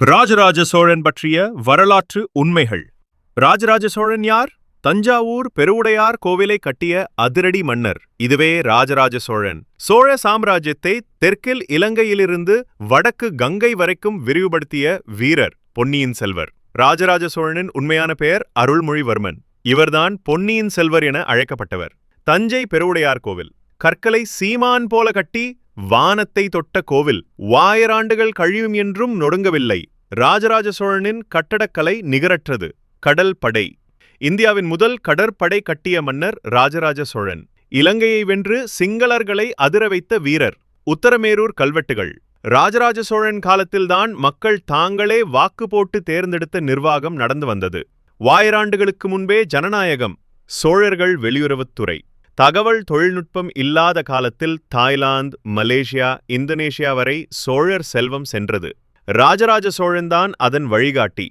ராஜராஜ சோழன் பற்றிய வரலாற்று உண்மைகள். ராஜராஜ சோழன் யார்? தஞ்சாவூர் பெருவுடையார் கோவிலை கட்டிய அதிரடி மன்னர். இதுவே ராஜராஜ சோழன். சோழ சாம்ராஜ்யத்தை தெற்கில் இலங்கையிலிருந்து வடக்கு கங்கை வரைக்கும் விரிவுபடுத்திய வீரர் பொன்னியின் செல்வர். ராஜராஜ சோழனின் உண்மையான பெயர் அருள்மொழிவர்மன். இவர்தான் பொன்னியின் செல்வர் என அழைக்கப்பட்டவர். தஞ்சை பெருவுடையார் கோவில். கற்களை சீமான் போல கட்டி வானத்தை தொட்ட கோவில் வாயிராண்டுகள் கழியும் என்றும் நொடுங்கவில்லை. ராஜராஜ சோழனின் கட்டடக்கலை நிகரற்றது. கடல் படை. இந்தியாவின் முதல் கடற்படை கட்டிய மன்னர் ராஜராஜ சோழன். இலங்கையை வென்று சிங்களர்களை அதிர வைத்த வீரர். உத்தரமேரூர் கல்வெட்டுகள். ராஜராஜ சோழன் காலத்தில்தான் மக்கள் தாங்களே வாக்கு போட்டு தேர்ந்தெடுத்த நிர்வாகம் நடந்து வந்தது. வாயிராண்டுகளுக்கு முன்பே ஜனநாயகம். சோழர்கள் வெளியுறவுத்துறை தகவல் தொழில்நுட்பம் இல்லாத காலத்தில் தாய்லாந்து மலேசியா இந்தோனேஷியா வரை சோழர் செல்வம் சென்றது. ராஜராஜ சோழன்தான் அதன் வழிகாட்டி.